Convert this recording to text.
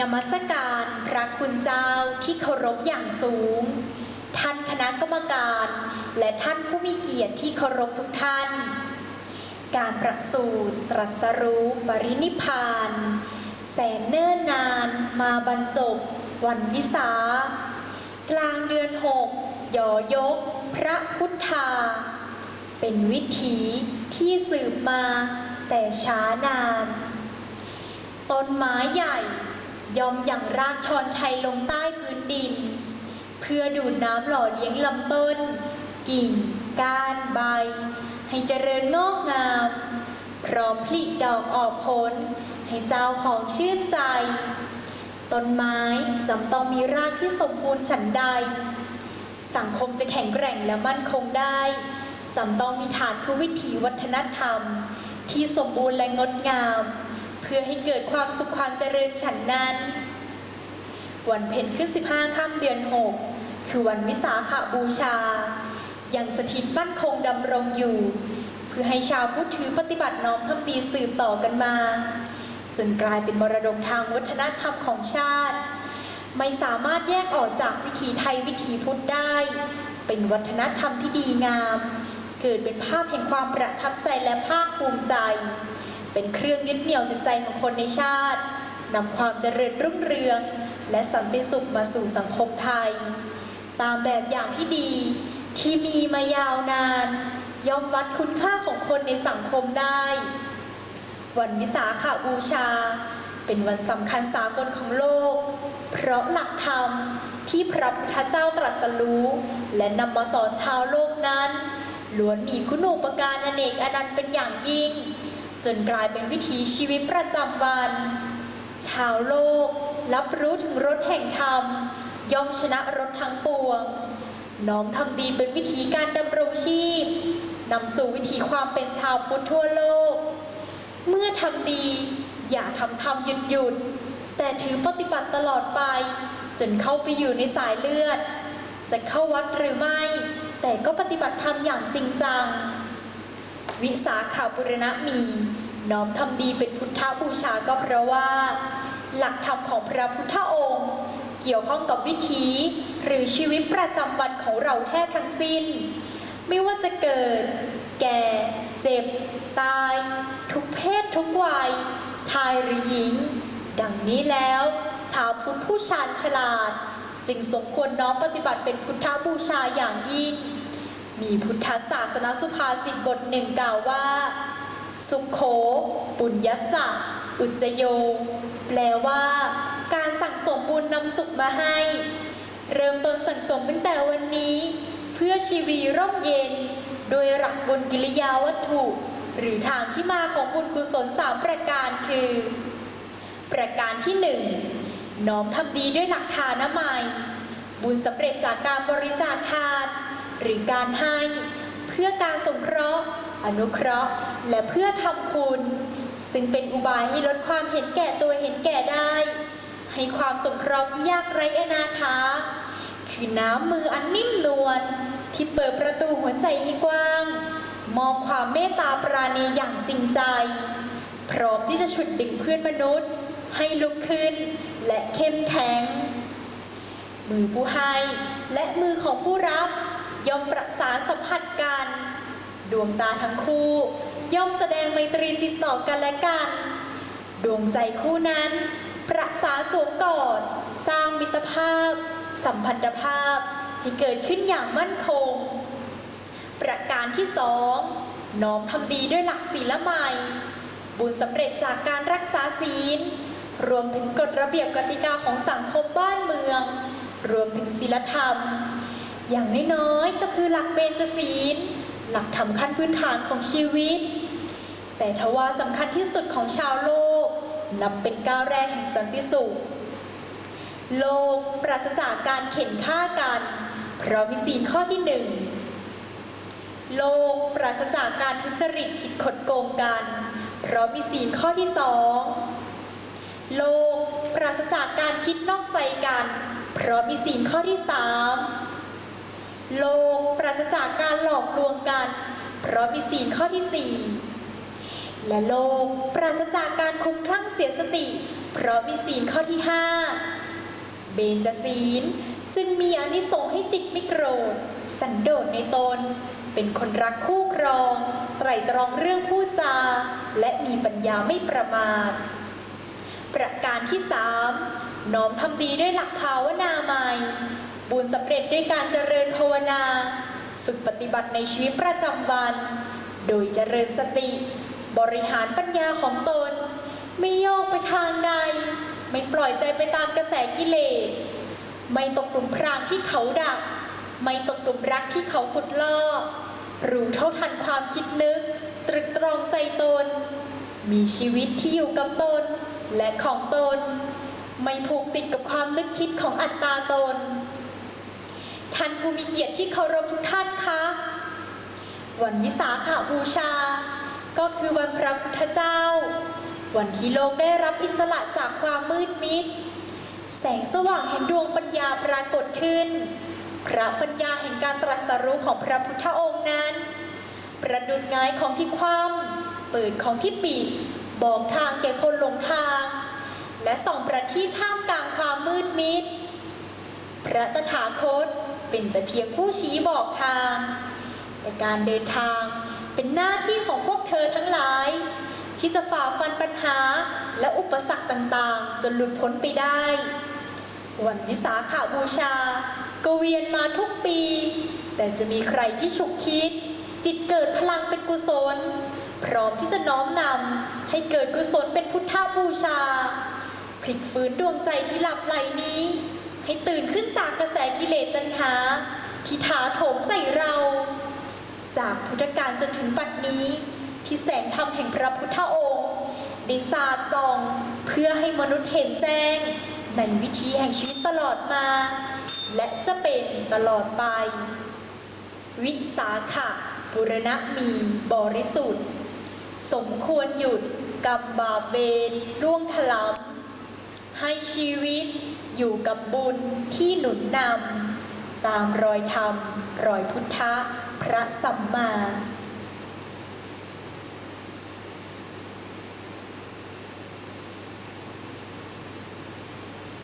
นมัสการพระคุณเจ้าที่เคารพอย่างสูง ท่านคณะกรรมการ และท่านผู้มีเกียรติที่เคารพทุกท่าน การประสูติตรัสรู้ปรินิพพาน แสนเนิ่นนานมาบรรจบ วันวิสากลางเดือนหกยอยก พระพุทธา เป็นวิถีที่สืบมาแต่ช้านาน ต้นไม้ใหญ่ ยอมอย่างรากชอนชัยลงใต้พื้นดิน เพื่อดูดน้ำหล่อเลี้ยงลำต้น กิ่ง ก้านใบ ให้เจริญงอกงาม พร้อมผลิดอกออกผล ให้เจ้าของชื่นใจ ต้นไม้จำต้องมีรากที่สมบูรณ์ฉันใด สังคมจะแข็งแกร่งและมั่นคงได้จำต้องมีฐานคือวิถีวัฒนธรรม ที่สมบูรณ์และงดงาม พื่อให้เกิดความสุขความเจริญฉันนั้น วันเพ็ญขึ้น 15ค่ำเดือน 6 คือวันวิสาขบูชา ยังสถิตมั่นคงดำรงอยู่ เพื่อให้ชาวพุทธถือปฏิบัติน้อมทำดีสืบต่อกันมา จนกลายเป็นมรดกทางวัฒนธรรมของชาติ ไม่สามารถแยกออกจากวิถีไทยวิถีพุทธได้ เป็นวัฒนธรรมที่ดีงาม เกิดเป็นภาพแห่งความประทับใจและภาคภูมิใจ เป็นเครื่องยึดเหนี่ยวจิตใจของคนในชาตินำความเจริญรุ่งเรือง และสันติสุขมาสู่สังคมไทย ตามแบบอย่างที่ดีที่มีมายาวนาน ย่อมวัดคุณค่าของคนในสังคมได้ วันวิสาขบูชา เป็นวันสำคัญสากลของโลก เพราะหลักธรรมที่พระพุทธเจ้าตรัสรู้ และนำมาสอนชาวโลกนั้นล้วนมีคุณูปการอเนกอนันต์เป็นอย่างยิ่ง จนกลายเป็นวิถีชีวิตประจำวัน ชาวโลกรับรู้ถึงรถแห่งธรรม ย่อมชนะรถทั้งปวง น้อมทำดีเป็นวิธีการดำรงชีพนำสู่วิถีความเป็นชาวพุทธทั่วโลก เมื่อทำดี อย่าทำทำหยุดหยุด แต่ถือปฏิบัติตลอดไป จนเข้าไปอยู่ในสายเลือด จะเข้าวัดหรือไม่ แต่ก็ปฏิบัติธรรมอย่างจริงจัง วิสาขาบุรณะมี น้อมทำดีเป็นพุทธบูชาก็เพราะว่า หลักธรรมของพระพุทธองค์ เกี่ยวข้องกับวิถี หรือชีวิตประจำวันของเราแทบทั้งสิ้น ไม่ว่าจะเกิด แก่ เจ็บ ตาย ทุกเพศทุกวัย ชายหรือหญิง ดังนี้แล้ว ชาวพุทธผู้ชาญฉลาด จึงสมควรน้อมปฏิบัติเป็นพุทธบูชาอย่างยิ่ง มีพุทธศาสนสุภาษิตบทหนึ่งกล่าวว่า สุขโข ปุญญสะอุจโย แปลว่า การสั่งสมบุญนำสุขมาให้ เริ่มต้นสั่งสมตั้งแต่วันนี้ เพื่อชีวีร่มเย็น โดยหลักบุญกิริยาวัตถุ หรือทางที่มาของบุญกุศลสามประการคือ ประการที่หนึ่งน้อมทำดีด้วยหลักทานน้ำไมยบุญสำเร็จจากการบริจาคทาน หรือการให้ เพื่อการสงเคราะห์ อนุเคราะห์ และเพื่อทำคุณ ซึ่งเป็นอุบายให้ลดความเห็นแก่ตัวเห็นแก่ได้ ให้ความสงเคราะห์ผู้ยากไร้อนาถาคือน้ำมืออันนิ่มนวลที่เปิดประตูหัวใจให้กว้าง มองความเมตตาปราณีอย่างจริงใจ พร้อมที่จะฉุดดึงเพื่อนมนุษย์ ให้ลุกขึ้นและเข้มแข็ง มือผู้ให้และมือของผู้รับ ย่อมประสานสัมผัสกัน ดวงตาทั้งคู่ ย่อมแสดงไมตรีจิตต่อกันและกัน ดวงใจคู่นั้น ประสานสวมกอด สร้างมิตรภาพ สัมพันธภาพให้เกิดขึ้นอย่างมั่นคง ประการที่สองน้อมทำดีด้วยหลักศีลไมยบุญสำเร็จจากการรักษาศีล รวมถึงกฎระเบียบกติกาของสังคมบ้านเมือง รวมถึงศีลธรรม อย่างน้อยๆก็คือหลักเบญจศีล หลักธรรมขั้นพื้นฐานของชีวิต แต่ทว่าสำคัญที่สุดของชาวโลก นับเป็นก้าวแรกแห่งสันติสุข โลกปราศจากการเข็นฆ่ากัน เพราะมีศีลข้อที่หนึ่งโลกปราศจากการทุจริตผิดกฎโกงกัน เพราะมีศีลข้อที่สองโลกปราศจากการคิดนอกใจกัน เพราะมีศีลข้อที่สาม โลกปราศจากการหลอกลวงกัน เพราะมีศีลข้อที่สี่และโลกปราศจากการคุ้มคลั่งเสียสติ เพราะมีศีลข้อที่ 5 เบญจศีลจึงมีอนิสงส์ให้จิตไม่โกรธ สันโดษในตน เป็นคนรักคู่ครอง ไตรตรองเรื่องพูดจา และมีปัญญาไม่ประมาท ประการที่สามน้อมทำดีด้วยหลักภาวนาใหม่ บุญสำเร็จด้วยการเจริญภาวนา ฝึกปฏิบัติในชีวิตประจำวัน โดยเจริญสติ บริหารปัญญาของตน ไม่โยกไปทางใด ไม่ปล่อยใจไปตามกระแสกิเลส ไม่ตกหลุมพรางที่เขาดัก ไม่ตกหลุมรักที่เขาขุดล่อ รู้เท่าทันความคิดนึก ตรึกตรองใจตน มีชีวิตที่อยู่กับตนและของตน ไม่ผูกติดกับความนึกคิดของอัตตาตนานผู้มีเกียรติที่เคารพทุกท่านคะวันวิสาขาบูชา ก็คือวันพระพุทธเจ้า วันที่โลกได้รับอิสระจากความมืดมิด แสงสว่างแห่งดวงปัญญาปรากฏขึ้น พระปัญญาแห่งการตรัสรู้ของพระพุทธองค์นั้น ประดุดง่ายของที่คว่ำเปิดของที่ปิด บอกทางแก่คนหลงทาง และส่องประทีปท่ามกลางความมืดมิด พระตถาคต เป็นแต่เพียงผู้ชี้บอกทางในการเดินทางเป็นหน้าที่ของพวกเธอทั้งหลาย ที่จะฝ่าฟันปัญหาและอุปสรรคต่างๆ จนหลุดพ้นไปได้ วันวิสาขาบูชา ก็เวียนมาทุกปี แต่จะมีใครที่ฉุกคิด จิตเกิดพลังเป็นกุศล พร้อมที่จะน้อมนำให้เกิดกุศลเป็นพุทธบูชาพลิกฟื้นดวงใจที่หลับไหลนี้ ให้ตื่นขึ้นจากกระแสกิเลสตัณหา ที่ถาโถมใส่เรา จากพุทธกาลจนถึงบัดนี้ที่แสงธรรมแห่งพระพุทธองค์ได้สาดส่อง เพื่อให้มนุษย์เห็นแจ้ง ในวิธีแห่งชีวิตตลอดมา และจะเป็นตลอดไป วิสาขะบุรณะมีบริสุทธิ์ สมควรหยุดกรรมบาปเวรล่วงถลำ ให้ชีวิตอยู่กับบุญที่หนุนนำตามรอยธรรม รอยพุทธะ พระสัมมา